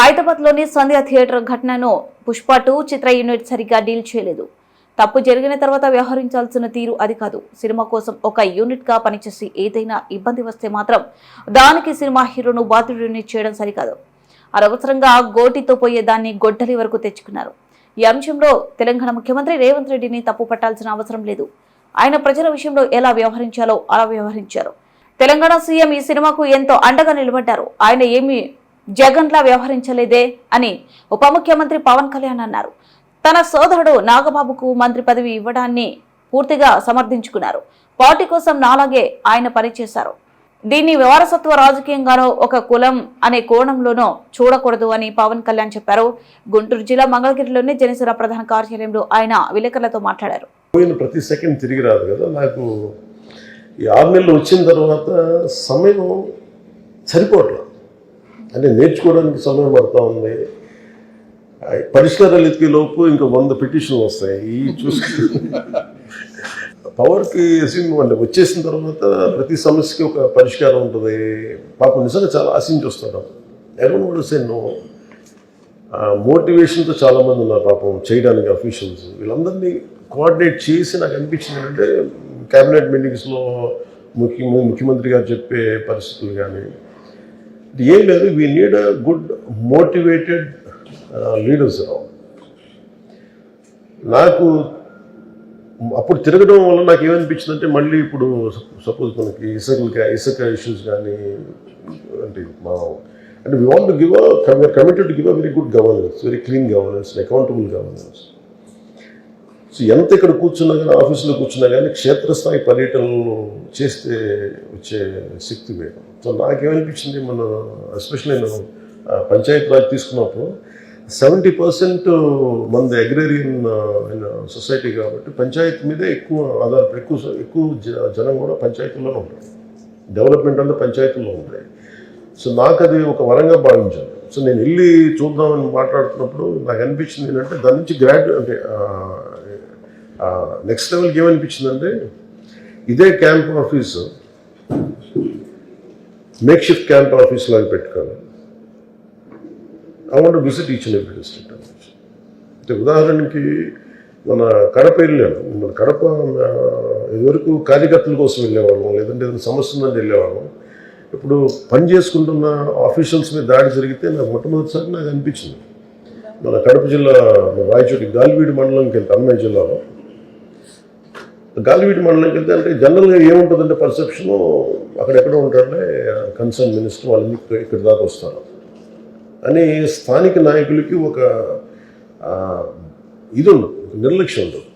హైదరాబాద్లోని సంధ్య థియేటర్ ఘటనను పుష్ప టూ చిత్ర యూనిట్ సరిగ్గా డీల్ చేయలేదు. తప్పు జరిగిన తర్వాత వ్యవహరించాల్సిన తీరు అది కాదు. సినిమా కోసం ఒక యూనిట్గా పనిచేసి ఏదైనా ఇబ్బంది వస్తే మాత్రం దానికి సినిమా హీరోను బాధ్యుడిని చేయడం సరికాదు. అనవసరంగా గోటితో పోయే దాన్ని గొడ్డలి వరకు తెచ్చుకున్నారు. ఈ అంశంలో తెలంగాణ ముఖ్యమంత్రి రేవంత్ రెడ్డిని తప్పు పట్టాల్సిన అవసరం లేదు. ఆయన ప్రజల విషయంలో ఎలా వ్యవహరించాలో అలా వ్యవహరించారు. తెలంగాణ సీఎం ఈ సినిమాకు ఎంతో అండగా నిలబడ్డారు. ఆయన ఏమి జగన్లా వ్యవహరించలేదే అని ఉప ముఖ్యమంత్రి పవన్ కళ్యాణ్ అన్నారు. తన సోదరుడు నాగబాబుకు మంత్రి పదవి ఇవ్వడాన్ని పూర్తిగా సమర్థించుకున్నారు. పార్టీ కోసం నాలాగే ఆయన పనిచేశారు. దీన్ని వారసత్వ రాజకీయంగానో ఒక కులం అనే కోణంలోనో చూడకూడదు అని పవన్ కళ్యాణ్ చెప్పారు. గుంటూరు జిల్లా మంగళగిరిలోని జనసేన ప్రధాన కార్యాలయంలో ఆయన విలేకరులతో మాట్లాడారు. ప్రతి సెకండ్ తిరిగి రాదు కదా. నాకు ఈ ఆరు నెలలు వచ్చిన తర్వాత సమయం సరిపోవట్లేదు అంటే నేర్చుకోవడానికి సమయం పడుతూ ఉంది. పరిష్కారాలు ఎత్తికే లోపు ఇంకా వంద పిటిషన్లు వస్తాయి. ఈ చూసుకు పవర్కి అసీన్ అంటే వచ్చేసిన తర్వాత ప్రతి సమస్యకి ఒక పరిష్కారం ఉంటుంది. పాపం నిజంగా చాలా ఆశించి వస్తారు ఎవరు కూడా సే నో. మోటివేషన్తో చాలామంది ఉన్నారు పాపం చేయడానికి అఫీషియల్స్. వీళ్ళందరినీ కోఆర్డినేట్ చేసి నాకు అనిపించింది అంటే క్యాబినెట్ మీటింగ్స్లో ముఖ్య ముఖ్యమంత్రి గారు చెప్పే పరిస్థితులు కానీ ఏం లేదు we need a good motivated leaders రావు నాకు అప్పుడు తిరగడం వల్ల నాకు ఏమనిపించింది అంటే మళ్ళీ ఇప్పుడు సపోజ్ మనకి ఇసుక ఇసుక ఇష్యూస్ కానీ అంటే మా అంటే we want give a committed give a very good governance very clean governance accountable governance ఎంత ఇక్కడ కూర్చున్నా కానీ ఆఫీసులో కూర్చున్నా కానీ క్షేత్రస్థాయి పర్యటనలు చేస్తే వచ్చే శక్తి వేరు. సో నాకేమనిపించింది మన ఎస్పెషల్లీ నేను పంచాయత్ రాజ్ తీసుకున్నప్పుడు సెవెంటీ పర్సెంట్ మనది అగ్రేరియన్ సొసైటీ కాబట్టి పంచాయతీ మీదే ఎక్కువ ఆధారపడి ఎక్కువ ఎక్కువ జ- జనం కూడా పంచాయతీలోనే ఉంటారు. డెవలప్మెంట్ అంతా పంచాయతీల్లో ఉంటాయి సో నాకు అది ఒక వరంగా భావించాను. సో నేను వెళ్ళి చూద్దామని మాట్లాడుతున్నప్పుడు నాకు అనిపించింది ఏంటంటే దాని నుంచి గ్రాడ్యు అంటే నెక్స్ట్ లెవెల్కి ఏమనిపించిందంటే ఇదే camp office make shift camp office లాగా పెట్టుకోవాలి. I want visit each and every district అంటే ఉదాహరణకి మన కడప వెళ్ళాను. మన కడప ఇదివరకు కార్యకర్తల కోసం వెళ్ళేవాళ్ళం లేదంటే ఏదైనా సమస్య ఉందని వెళ్ళేవాళ్ళం. ఇప్పుడు పని చేసుకుంటున్న ఆఫీషియల్స్ మీద దాడి జరిగితే నాకు మొట్టమొదటిసారి నాకు అనిపించింది. మన కడప జిల్లా మన రాయచోటి గాలివీడి మండలంకి వెళ్తే అన్నమయ్య జిల్లాలో గాలివీడి మండలంకి వెళ్తే అంటే జనరల్గా ఏముంటుందంటే పర్సెప్షను అక్కడెక్కడ ఉంటారంటే కన్సర్న్ మినిస్టర్ వాళ్ళని ఇక్కడ దాకా వస్తారు. అని స్థానిక నాయకులకి ఒక ఇది ఉండదు ఒక నిర్లక్ష్యం ఉండదు